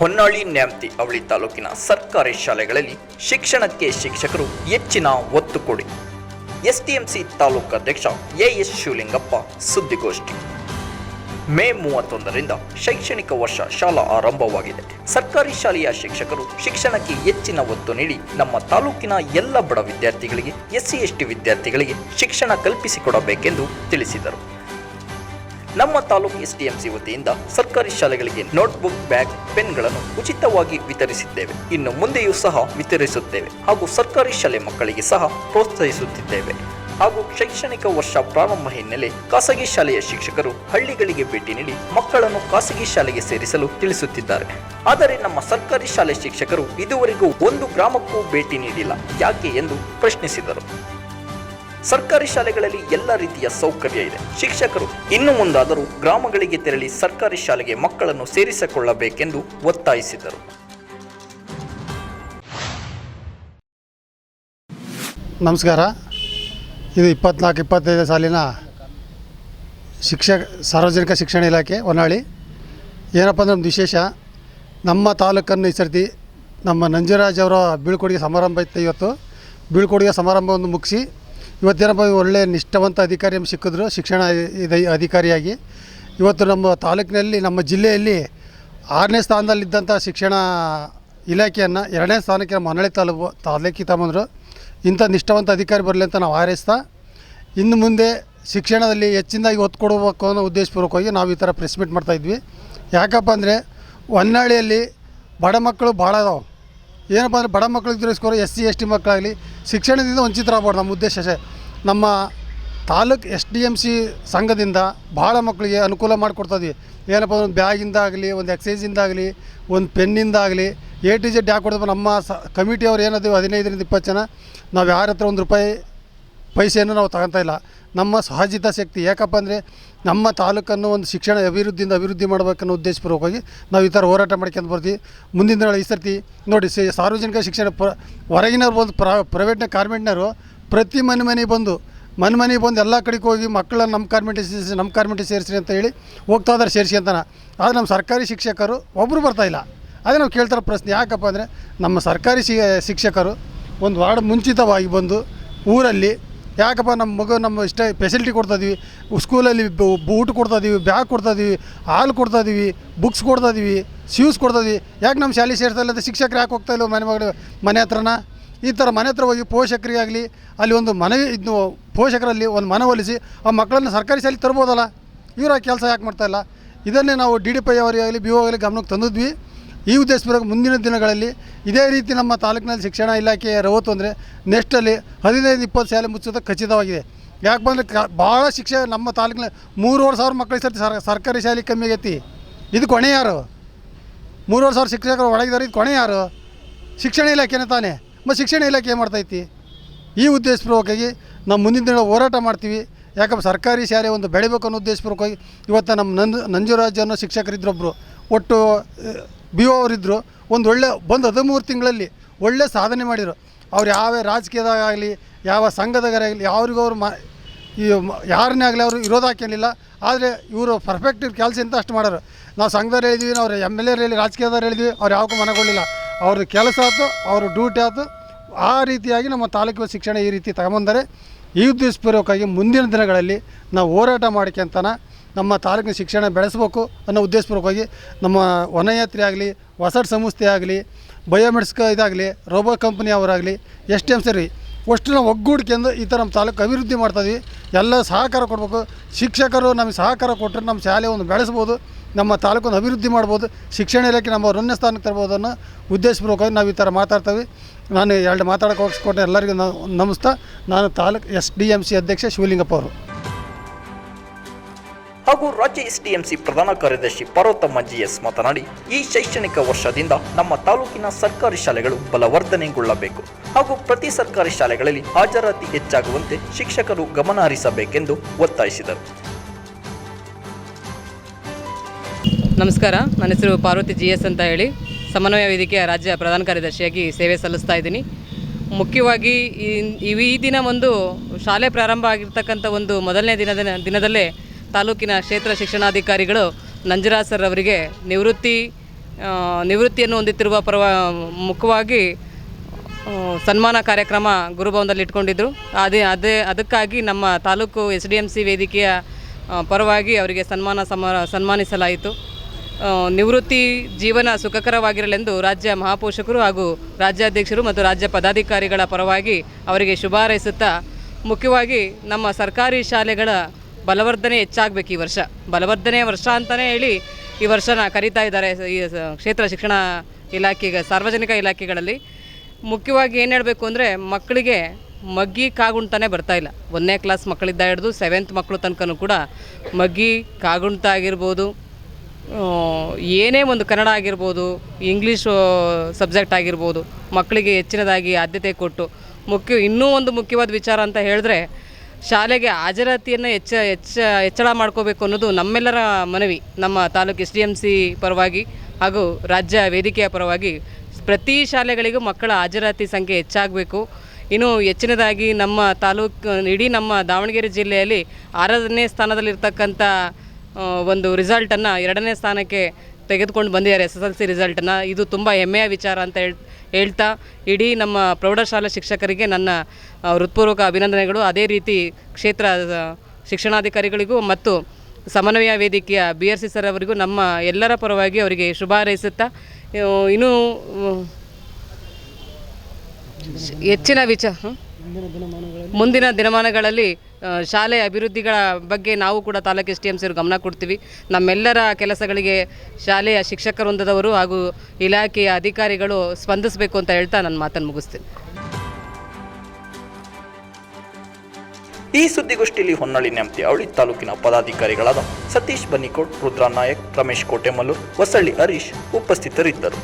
ಹೊನ್ನಾಳಿ ನ್ಯಾಮತಿ ಅವಳಿ ತಾಲೂಕಿನ ಸರ್ಕಾರಿ ಶಾಲೆಗಳಲ್ಲಿ ಶಿಕ್ಷಣಕ್ಕೆ ಶಿಕ್ಷಕರು ಹೆಚ್ಚಿನ ಒತ್ತು ಕೊಡಿ. ಎಸ್ಟಿಎಂಸಿ ತಾಲೂಕು ಅಧ್ಯಕ್ಷ ಎಎಸ್ ಶಿವಲಿಂಗಪ್ಪ, ಸುದ್ದಿಗೋಷ್ಠಿ. ಮೇ ಮೂವತ್ತೊಂದರಿಂದ ಶೈಕ್ಷಣಿಕ ವರ್ಷ ಶಾಲಾ ಆರಂಭವಾಗಿದೆ. ಸರ್ಕಾರಿ ಶಾಲೆಯ ಶಿಕ್ಷಕರು ಶಿಕ್ಷಣಕ್ಕೆ ಹೆಚ್ಚಿನ ಒತ್ತು ನೀಡಿ ನಮ್ಮ ತಾಲೂಕಿನ ಎಲ್ಲ ಬಡ ವಿದ್ಯಾರ್ಥಿಗಳಿಗೆ, ಎಸ್ಸಿ, ಎಸ್ಟಿ ವಿದ್ಯಾರ್ಥಿಗಳಿಗೆ ಶಿಕ್ಷಣ ಕಲ್ಪಿಸಿಕೊಡಬೇಕೆಂದು ತಿಳಿಸಿದರು. ನಮ್ಮ ತಾಲೂಕು ಎಸ್ಡಿಎಂಸಿ ವತಿಯಿಂದ ಸರ್ಕಾರಿ ಶಾಲೆಗಳಿಗೆ ನೋಟ್ಬುಕ್ ಬ್ಯಾಗ್ ಪೆನ್ಗಳನ್ನು ಉಚಿತವಾಗಿ ವಿತರಿಸಿದ್ದೇವೆ. ಇನ್ನು ಮುಂದೆಯೂ ಸಹ ವಿತರಿಸುತ್ತೇವೆ ಹಾಗೂ ಸರ್ಕಾರಿ ಶಾಲೆ ಮಕ್ಕಳಿಗೆ ಸಹ ಪ್ರೋತ್ಸಾಹಿಸುತ್ತಿದ್ದೇವೆ. ಹಾಗೂ ಶೈಕ್ಷಣಿಕ ವರ್ಷ ಪ್ರಾರಂಭ ಹಿನ್ನೆಲೆ ಖಾಸಗಿ ಶಾಲೆಯ ಶಿಕ್ಷಕರು ಹಳ್ಳಿಗಳಿಗೆ ಭೇಟಿ ನೀಡಿ ಮಕ್ಕಳನ್ನು ಖಾಸಗಿ ಶಾಲೆಗೆ ಸೇರಿಸಲು ತಿಳಿಸುತ್ತಿದ್ದಾರೆ. ಆದರೆ ನಮ್ಮ ಸರ್ಕಾರಿ ಶಾಲೆ ಶಿಕ್ಷಕರು ಇದುವರೆಗೂ ಒಂದು ಗ್ರಾಮಕ್ಕೂ ಭೇಟಿ ನೀಡಿಲ್ಲ. ಯಾಕೆ ಎಂದು ಪ್ರಶ್ನಿಸಿದರು. ಸರ್ಕಾರಿ ಶಾಲೆಗಳಲ್ಲಿ ಎಲ್ಲ ರೀತಿಯ ಸೌಕರ್ಯ ಇದೆ. ಶಿಕ್ಷಕರು ಇನ್ನು ಮುಂದಾದರೂ ಗ್ರಾಮಗಳಿಗೆ ತೆರಳಿ ಸರ್ಕಾರಿ ಶಾಲೆಗೆ ಮಕ್ಕಳನ್ನು ಸೇರಿಸಿಕೊಳ್ಳಬೇಕೆಂದು ಒತ್ತಾಯಿಸಿದರು. ನಮಸ್ಕಾರ. ಇದು ಇಪ್ಪತ್ನಾಲ್ಕು ಇಪ್ಪತ್ತೈದು ಸಾಲಿನ ಶಿಕ್ಷಕ, ಸಾರ್ವಜನಿಕ ಶಿಕ್ಷಣ ಇಲಾಖೆ, ಹೊನ್ನಾಳಿ. ಏನಪ್ಪ ಅಂದ್ರೆ ಒಂದು ವಿಶೇಷ. ನಮ್ಮ ತಾಲೂಕನ್ನು ಈ ನಮ್ಮ ನಂಜರಾಜ್ ಅವರ ಬೀಳ್ಕೊಡುಗೆ ಸಮಾರಂಭ ಇತ್ತು ಇವತ್ತು. ಬೀಳ್ಕೊಡುಗೆ ಸಮಾರಂಭವನ್ನು ಮುಗಿಸಿ ಇವತ್ತೇನಪ್ಪ ಒಳ್ಳೆಯ ನಿಷ್ಠಾವಂತ ಅಧಿಕಾರಿ ನಮ್ಗೆ ಸಿಕ್ಕಿದ್ರು, ಶಿಕ್ಷಣ ಇದು, ಅಧಿಕಾರಿಯಾಗಿ. ಇವತ್ತು ನಮ್ಮ ತಾಲೂಕಿನಲ್ಲಿ, ನಮ್ಮ ಜಿಲ್ಲೆಯಲ್ಲಿ ಆರನೇ ಸ್ಥಾನದಲ್ಲಿದ್ದಂಥ ಶಿಕ್ಷಣ ಇಲಾಖೆಯನ್ನು ಎರಡನೇ ಸ್ಥಾನಕ್ಕೆ ನಮ್ಮ ಹೊನ್ನಾಳಿ ತಾಲೂಕು, ತಾಲೂಕಿಗೆ ತಗೊಂಬಂದರು ಇಂಥ ನಿಷ್ಠಾವಂತ ಅಧಿಕಾರಿ ಬರಲಿ ಅಂತ ನಾವು ಹಾರೈಸ್ತಾ, ಇನ್ನು ಮುಂದೆ ಶಿಕ್ಷಣದಲ್ಲಿ ಹೆಚ್ಚಿನದಾಗಿ ಒತ್ತು ಕೊಡಬೇಕು ಅನ್ನೋ ಉದ್ದೇಶಪೂರ್ವಕವಾಗಿ ನಾವು ಈ ಥರ ಪ್ರೆಸ್ ಮೀಟ್ ಮಾಡ್ತಾಯಿದ್ವಿ ಯಾಕಪ್ಪ ಅಂದರೆ ಹೊನ್ನಾಳಿಯಲ್ಲಿ ಬಡ ಮಕ್ಕಳು ಭಾಳ ಅದಾವೆ. ಏನಪ್ಪ ಅಂದರೆ ಬಡ ಮಕ್ಕಳು ತಿಳಿಸ್ಕೊರೋ ಎಸ್ ಸಿ, ಎಸ್ ಟಿ ಮಕ್ಕಳಾಗಲಿ ಶಿಕ್ಷಣದಿಂದ ವಂಚಿತರಾಗಬಾರ್ದು ನಮ್ಮ ಉದ್ದೇಶ. ಅಷ್ಟೇ. ನಮ್ಮ taluk S D M C ಸಂಘದಿಂದ ಭಾಳ ಮಕ್ಕಳಿಗೆ ಅನುಕೂಲ ಮಾಡಿಕೊಡ್ತಾಯಿದ್ವಿ ಏನಪ್ಪ ಒಂದು ಬ್ಯಾಗಿಂದ ಆಗಲಿ, ಒಂದು ಎಕ್ಸೈಸಿಂದ ಆಗಲಿ, ಒಂದು ಪೆನ್ನಿಂದ ಆಗಲಿ, ಎ ಟಿ ಜೆಡ್ ಯಾಕೆ ಕೊಡ್ತಪ್ಪ ನಮ್ಮ ಸ ಕಮಿಟಿಯವ್ರು ಏನದು ಹದಿನೈದರಿಂದ ಇಪ್ಪತ್ತು ಜನ, ನಾವು ಯಾರ ಹತ್ರ ಒಂದು ರೂಪಾಯಿ ಪೈಸೆಯನ್ನು ನಾವು ತಗೊತಾ ಇಲ್ಲ. ನಮ್ಮ ಸಹಜಿತ ಶಕ್ತಿ ಯಾಕಪ್ಪ ಅಂದರೆ ನಮ್ಮ ತಾಲೂಕನ್ನು ಒಂದು ಶಿಕ್ಷಣ ಅಭಿವೃದ್ಧಿಯಿಂದ ಅಭಿವೃದ್ಧಿ ಮಾಡಬೇಕನ್ನೋ ಉದ್ದೇಶಪೂರ್ವಕವಾಗಿ ನಾವು ಈ ಥರ ಹೋರಾಟ ಮಾಡ್ಕೊಂಡು ಬರ್ತೀವಿ. ಮುಂದಿನ ಈ ಸರ್ತಿ ನೋಡಿ ಸಾರ್ವಜನಿಕ ಶಿಕ್ಷಣ ಪ್ರ ಹೊರಗಿನವ್ರು ಒಂದು ಪ್ರ ಪ್ರೈವೇಟ್ನ ಕಾರ್ಮೆಂಟ್ನವರು ಪ್ರತಿ ಮನೆ ಮನೆಗೆ ಬಂದು, ಮನೆ ಮನೆಗೆ ಬಂದು ಎಲ್ಲ ಕಡೆಗೆ ಹೋಗಿ ಮಕ್ಕಳನ್ನ ನಮ್ಮ ಕಾರ್ಮೆಂಟಿಗೆ ಸೇರಿಸಿ ನಮ್ಮ ಕಾರ್ಮೆಂಟ್ ಸೇರಿಸಿ ಅಂತ ಹೇಳಿ ಹೋಗ್ತಾ ಇದಾರೆ ಸೇರಿಸಿ ಅಂತಾನೆ. ಆದರೆ ನಮ್ಮ ಸರ್ಕಾರಿ ಶಿಕ್ಷಕರು ಒಬ್ಬರು ಬರ್ತಾಯಿಲ್ಲ ಅದೇ ನಾವು ಕೇಳ್ತಾರೆ ಪ್ರಶ್ನೆ, ಯಾಕಪ್ಪ ಅಂದರೆ ನಮ್ಮ ಸರ್ಕಾರಿ ಶಿಕ್ಷಕರು ಒಂದು ವಾರ್ಡ್ ಮುಂಚಿತವಾಗಿ ಬಂದು ಊರಲ್ಲಿ, ಯಾಕಪ್ಪ ನಮ್ಮ ಮಗು ನಮ್ಮ ಇಷ್ಟ ಫೆಸಿಲಿಟಿ ಕೊಡ್ತಾಯಿದ್ದೀವಿ ಸ್ಕೂಲಲ್ಲಿ ಬೂಟ್ ಕೊಡ್ತಾ ಕೊಡ್ತಾಯಿದ್ದೀವಿ ಬ್ಯಾಗ್ ಕೊಡ್ತಾಯಿದ್ದೀವಿ ಹಾಲು ಕೊಡ್ತಾಯಿದ್ದೀವಿ ಬುಕ್ಸ್ ಕೊಡ್ತಾಯಿದ್ದೀವಿ ಶೂಸ್ ಕೊಡ್ತಾಯಿದ್ದೀವಿ ಯಾಕೆ ನಮ್ಮ ಶಾಲೆ ಸೇರ್ತಾ ಇಲ್ಲ ಅಂತ ಶಿಕ್ಷಕರು ಯಾಕೆ ಹೋಗ್ತಾ ಇಲ್ಲ ಮನೆ ಮಗಳು ಮನೆ ಹತ್ರನ? ಈ ಥರ ಮನೆ ಹತ್ರ ಹೋಗಿ ಪೋಷಕರಿಗಾಗಲಿ ಅಲ್ಲಿ ಒಂದು ಮನವಿ, ಇದು ಪೋಷಕರಲ್ಲಿ ಒಂದು ಮನವೊಲಿಸಿ ಆ ಮಕ್ಕಳನ್ನು ಸರ್ಕಾರಿ ಶಾಲೆಗೆ ತರ್ಬೋದಲ್ಲ? ಇವರು ಕೆಲಸ ಯಾಕೆ ಮಾಡ್ತಾಯಿಲ್ಲ ಇದನ್ನೇ ನಾವು ಡಿ ಡಿ ಪೈ ಅವರಿಗಾಗಲಿ, ಬಿ ಆಗಲಿ ಗಮನಕ್ಕೆ ತಂದಿದ್ವಿ. ಈ ಉದ್ದೇಶಪೂರ್ವಕ ಮುಂದಿನ ದಿನಗಳಲ್ಲಿ ಇದೇ ರೀತಿ ನಮ್ಮ ತಾಲೂಕಿನಲ್ಲಿ ಶಿಕ್ಷಣ ಇಲಾಖೆಯ ರವತ್ತು ಅಂದರೆ ನೆಕ್ಸ್ಟಲ್ಲಿ ಹದಿನೈದು, ಇಪ್ಪತ್ತು ಶಾಲೆ ಮುಚ್ಚೋದು ಖಚಿತವಾಗಿದೆ. ಯಾಕೆ ಕ, ಭಾಳ ಶಿಕ್ಷೆ ನಮ್ಮ ತಾಲೂಕಿನ ಮೂರುವರೆ ಸಾವಿರ ಮಕ್ಕಳಿಗೆ ಸರ್ತಿ ಸರ್, ಸರ್ಕಾರಿ ಶಾಲೆ ಕಮ್ಮಿ ಆಗೈತಿ. ಇದು ಕೊನೆ ಯಾರು? ಮೂರುವರೆ ಸಾವಿರ ಶಿಕ್ಷಕರು ಒಳಗಿದ್ದಾರೆ, ಇದು ಕೊನೆ ಯಾರು? ಶಿಕ್ಷಣ ಇಲಾಖೆನೇ ತಾನೇ? ಮತ್ತು ಶಿಕ್ಷಣ ಇಲಾಖೆ ಏನು ಮಾಡ್ತೈತಿ? ಈ ಉದ್ದೇಶಪೂರ್ವಕವಾಗಿ ನಾವು ಮುಂದಿನ ದಿನ ಹೋರಾಟ ಮಾಡ್ತೀವಿ. ಯಾಕಂದ್ರೆ ಸರ್ಕಾರಿ ಶಾಲೆ ಒಂದು ಬೆಳಿಬೇಕು ಅನ್ನೋ ಉದ್ದೇಶಪೂರ್ವಕವಾಗಿ ಇವತ್ತು ನಮ್ಮ ನಂದು ನಂಜುರಾಜ್ ಅನ್ನೋ ಶಿಕ್ಷಕರಿದ್ದರೊಬ್ಬರು ಒಟ್ಟು ಬಿ ಒ ಅವರಿದ್ದರು ಒಂದು ಒಳ್ಳೆ, ಬಂದು ಹದಿಮೂರು ತಿಂಗಳಲ್ಲಿ ಒಳ್ಳೆ ಸಾಧನೆ ಮಾಡಿದರು. ಅವ್ರು ಯಾವ ರಾಜಕೀಯದಾಗಲಿ ಯಾವ ಸಂಘದಾಗಲಿ ಯಾರಿಗೂ ಅವರು ಮಾ, ಈ ಯಾರನ್ನೇ ಆಗಲಿ ಅವರು ವಿರೋಧ ಹಾಕಿರಲಿಲ್ಲ ಆದರೆ ಇವರು ಪರ್ಫೆಕ್ಟ್ ಕೆಲಸ ಅಂತ ಅಷ್ಟು ಮಾಡೋರು. ನಾವು ಸಂಘದವ್ರು ಹೇಳಿದ್ವಿ, ನಾವು ಎಂ ಎಲ್ ಎರ್ ಹೇಳಿ ರಾಜಕೀಯದವ್ರು ಹೇಳಿದ್ವಿ, ಅವ್ರು ಯಾವಕ್ಕೂ ಮನಗೊಳ್ಳಿಲ್ಲ. ಅವ್ರದ್ದು ಕೆಲಸ ಆಯ್ತು, ಅವ್ರ ಡ್ಯೂಟಿ ಆಯ್ತು. ಆ ರೀತಿಯಾಗಿ ನಮ್ಮ ತಾಲೂಕಿನ ಶಿಕ್ಷಣ ಈ ರೀತಿ ತಗೊಂಬಂದರೆ ಈ ಉದ್ದೇಶಪೂರ್ವಕವಾಗಿ ಮುಂದಿನ ದಿನಗಳಲ್ಲಿ ನಾವು ಹೋರಾಟ ಮಾಡ್ಕೊಂತನ ನಮ್ಮ ತಾಲೂಕಿನ ಶಿಕ್ಷಣ ಬೆಳೆಸಬೇಕು ಅನ್ನೋ ಉದ್ದೇಶಪೂರ್ವಕವಾಗಿ ನಮ್ಮ ವನಯಾತ್ರಿ ಆಗಲಿ ಹೊಸಡ್ ಸಂಸ್ಥೆ ಆಗಲಿ ಬಯೋಮೆಡಿಸ್ಕ ಇದಾಗಲಿ ರೋಬೋ ಕಂಪ್ನಿ ಅವರಾಗಲಿ, ಎಸ್ ಟಿ ಎಂ ಸರಿ ಅಷ್ಟು ನಾವು ಒಗ್ಗೂಡ್ಕೊಂಡು ಈ ಥರ ನಮ್ಮ ತಾಲೂಕು ಅಭಿವೃದ್ಧಿ ಮಾಡ್ತಾಯಿದ್ವಿ ಎಲ್ಲ ಸಹಕಾರ ಕೊಡಬೇಕು. ಶಿಕ್ಷಕರು ನಮಗೆ ಸಹಕಾರ ಕೊಟ್ಟರೆ ನಮ್ಮ ಶಾಲೆ ಒಂದು ಬೆಳೆಸ್ಬೋದು. ನಮ್ಮ ತಾಲೂಕನ್ನು ಅಭಿವೃದ್ಧಿ ಮಾಡ್ಬೋದು, ಶಿಕ್ಷಣ ಇಲಾಖೆ ನಮ್ಮ ರೊನ್ಯ ಸ್ಥಾನಕ್ಕೆ ತರ್ಬೋದು ಅನ್ನೋ ಉದ್ದೇಶಪೂರ್ವಕವಾಗಿ ನಾವು ಈ ಥರ ಮಾತಾಡ್ತೀವಿ. ನಾನು ಎರಡು ಮಾತಾಡೋಕೆ ಹೋಗಿಸ್ಕೊಟ್ಟೆ, ಎಲ್ಲರಿಗೂ ನಮಸ್ತಾ. ನಾನು ತಾಲೂಕು ಎಸ್ ಡಿ ಎಂ ಸಿ ಅಧ್ಯಕ್ಷ ಶಿವಲಿಂಗಪ್ಪ ಅವರು. ಹಾಗೂ ರಾಜ್ಯ ಎಸ್ಡಿಎಂಸಿ ಪ್ರಧಾನ ಕಾರ್ಯದರ್ಶಿ ಪರೋತಮ್ಮ ಜಿ ಎಸ್ ಮಾತನಾಡಿ, ಈ ಶೈಕ್ಷಣಿಕ ವರ್ಷದಿಂದ ನಮ್ಮ ತಾಲೂಕಿನ ಸರ್ಕಾರಿ ಶಾಲೆಗಳು ಬಲವರ್ಧನೆಗೊಳ್ಳಬೇಕು ಹಾಗೂ ಪ್ರತಿ ಸರ್ಕಾರಿ ಶಾಲೆಗಳಲ್ಲಿ ಹಾಜರಾತಿ ಹೆಚ್ಚಾಗುವಂತೆ ಶಿಕ್ಷಕರು ಗಮನ ಹರಿಸಬೇಕೆಂದು ಒತ್ತಾಯಿಸಿದರು. ನಮಸ್ಕಾರ. ನನ್ನ ಹೆಸರು ಪಾರ್ವತಿ ಜಿ ಎಸ್ ಅಂತ ಹೇಳಿ. ಸಮನ್ವಯ ವೇದಿಕೆಯ ರಾಜ್ಯ ಪ್ರಧಾನ ಕಾರ್ಯದರ್ಶಿಯಾಗಿ ಸೇವೆ ಸಲ್ಲಿಸ್ತಾ ಇದ್ದೀನಿ. ಮುಖ್ಯವಾಗಿ ಈ- ಈ ದಿನ ಒಂದು ಶಾಲೆ ಪ್ರಾರಂಭ ಆಗಿರ್ತಕ್ಕಂಥ ಒಂದು ಮೊದಲನೇ ದಿನದ, ದಿನದಲ್ಲೇ ತಾಲೂಕಿನ ಕ್ಷೇತ್ರ ಶಿಕ್ಷಣಾಧಿಕಾರಿಗಳು ನಂಜರಾಜ್ ಸರ್ ಅವರಿಗೆ ನಿವೃತ್ತಿ ನಿವೃತ್ತಿಯನ್ನು ಹೊಂದುತ್ತಿರುವ ಪರವ, ಮುಖವಾಗಿ ಸನ್ಮಾನ ಕಾರ್ಯಕ್ರಮ ಗುರುಭವನದಲ್ಲಿ ಇಟ್ಕೊಂಡಿದ್ರು. ಅದೇ ಅದೇ, ಅದಕ್ಕಾಗಿ ನಮ್ಮ taluk S D M C ವೇದಿಕೆಯ ಪರವಾಗಿ ಅವರಿಗೆ ಸನ್ಮಾನ ಸಮ, ಸನ್ಮಾನಿಸಲಾಯಿತು. ನಿವೃತ್ತಿ ಜೀವನ ಸುಖಕರವಾಗಿರಲೆಂದು ರಾಜ್ಯ ಮಹಾಪೋಷಕರು ಹಾಗೂ ರಾಜ್ಯಾಧ್ಯಕ್ಷರು ಮತ್ತು ರಾಜ್ಯ ಪದಾಧಿಕಾರಿಗಳ ಪರವಾಗಿ ಅವರಿಗೆ ಶುಭ ಹಾರೈಸುತ್ತಾ, ಮುಖ್ಯವಾಗಿ ನಮ್ಮ ಸರ್ಕಾರಿ ಶಾಲೆಗಳ ಬಲವರ್ಧನೆ ಹೆಚ್ಚಾಗಬೇಕು ಈ ವರ್ಷ. ಬಲವರ್ಧನೆ ವರ್ಷ ಅಂತಲೇ ಹೇಳಿ ಈ ವರ್ಷನ ಕರೀತಾ ಇದ್ದಾರೆ ಈ ಕ್ಷೇತ್ರ ಶಿಕ್ಷಣ ಇಲಾಖೆಗೆ, ಸಾರ್ವಜನಿಕ ಇಲಾಖೆಗಳಲ್ಲಿ. ಮುಖ್ಯವಾಗಿ ಏನು ಹೇಳಬೇಕು ಅಂದರೆ ಮಕ್ಕಳಿಗೆ ಮಗ್ಗಿ ಕಾಗುಣ್ತಾನೆ ಇಲ್ಲ. ಒಂದನೇ ಕ್ಲಾಸ್ ಮಕ್ಕಳಿದ್ದ ಹಿಡಿದು ಸೆವೆಂತ್ ಮಕ್ಕಳು ತನಕನೂ ಕೂಡ ಮಗ್ಗಿ ಕಾಗುಣ್ತ ಆಗಿರ್ಬೋದು. ಏನೇ ಒಂದು ಕನ್ನಡ ಆಗಿರ್ಬೋದು ಇಂಗ್ಲೀಷು ಸಬ್ಜೆಕ್ಟ್ ಆಗಿರ್ಬೋದು, ಮಕ್ಕಳಿಗೆ ಹೆಚ್ಚಿನದಾಗಿ ಆದ್ಯತೆ ಕೊಟ್ಟು, ಮುಖ್ಯ, ಇನ್ನೂ ಒಂದು ಮುಖ್ಯವಾದ ವಿಚಾರ ಅಂತ ಹೇಳಿದ್ರೆ, ಶಾಲೆಗೆ ಹಾಜರಾತಿಯನ್ನು ಹೆಚ್ಚ ಹೆಚ್ಚ, ಹೆಚ್ಚಳ ಮಾಡ್ಕೋಬೇಕು ಅನ್ನೋದು ನಮ್ಮೆಲ್ಲರ ಮನವಿ, ನಮ್ಮ taluk S D M C ಪರವಾಗಿ ಹಾಗೂ ರಾಜ್ಯ ವೇದಿಕೆಯ ಪರವಾಗಿ. ಪ್ರತಿ ಶಾಲೆಗಳಿಗೂ ಮಕ್ಕಳ ಹಾಜರಾತಿ ಸಂಖ್ಯೆ ಹೆಚ್ಚಾಗಬೇಕು. ಇನ್ನು ಹೆಚ್ಚಿನದಾಗಿ ನಮ್ಮ ತಾಲೂಕು, ಇಡೀ ನಮ್ಮ ದಾವಣಗೆರೆ ಜಿಲ್ಲೆಯಲ್ಲಿ ಆರನೇ ಸ್ಥಾನದಲ್ಲಿರ್ತಕ್ಕಂಥ ಒಂದು ರಿಸಲ್ಟನ್ನು ಎರಡನೇ ಸ್ಥಾನಕ್ಕೆ ತೆಗೆದುಕೊಂಡು ಬಂದಿದ್ದಾರೆ ಎಸ್ ಎಸ್ ಎಲ್ ಸಿ ರಿಸಲ್ಟನ್ನು ಇದು ತುಂಬ ಹೆಮ್ಮೆಯ ವಿಚಾರ ಅಂತ ಹೇಳಿ, ಹೇಳ್ತಾ ಇಡೀ ನಮ್ಮ ಪ್ರೌಢಶಾಲಾ ಶಿಕ್ಷಕರಿಗೆ ನನ್ನ ಹೃತ್ಪೂರ್ವಕ ಅಭಿನಂದನೆಗಳು. ಅದೇ ರೀತಿ ಕ್ಷೇತ್ರ ಶಿಕ್ಷಣಾಧಿಕಾರಿಗಳಿಗೂ ಮತ್ತು ಸಮನ್ವಯ ವೇದಿಕೆಯ ಬಿ ಆರ್ ಸಿ ಸರ್ ಅವರಿಗೂ ನಮ್ಮ ಎಲ್ಲರ ಪರವಾಗಿ ಅವರಿಗೆ ಶುಭ ಹಾರೈಸುತ್ತಾ ಇನ್ನೂ ಹೆಚ್ಚಿನ ವಿಚಾರ ಮುಂದಿನ ದಿನಮಾನಗಳಲ್ಲಿ? ಶಾಲೆಯ ಶಾಲೆ ಅಭಿವೃದ್ಧಿಗಳ ಬಗ್ಗೆ ನಾವು ಕೂಡ taluk S T M C ಗಮನ ಕೊಡ್ತೀವಿ. ನಮ್ಮೆಲ್ಲರ ಕೆಲಸಗಳಿಗೆ ಶಾಲೆಯ ಶಿಕ್ಷಕ ವೃಂದದವರು ಹಾಗೂ ಇಲಾಖೆಯ ಅಧಿಕಾರಿಗಳು ಸ್ಪಂದಿಸಬೇಕು ಅಂತ ಹೇಳ್ತಾ ನನ್ನ ಮಾತನ್ನು ಮುಗಿಸ್ತೀನಿ. ಈ ಸುದ್ದಿಗೋಷ್ಠಿಯಲ್ಲಿ ಹೊನ್ನಳ್ಳಿ ನೆಂಪ್ತಿ ಅವಳಿ ತಾಲೂಕಿನ ಪದಾಧಿಕಾರಿಗಳಾದ ಸತೀಶ್ ಬನ್ನಿಕೋಟ್ ರುದ್ರಾ ನಾಯಕ್ ರಮೇಶ್ ಕೋಟೆಮಲ್ಲೂರ್ ಹೊಸಳ್ಳಿ ಹರೀಶ್ ಉಪಸ್ಥಿತರಿದ್ದರು.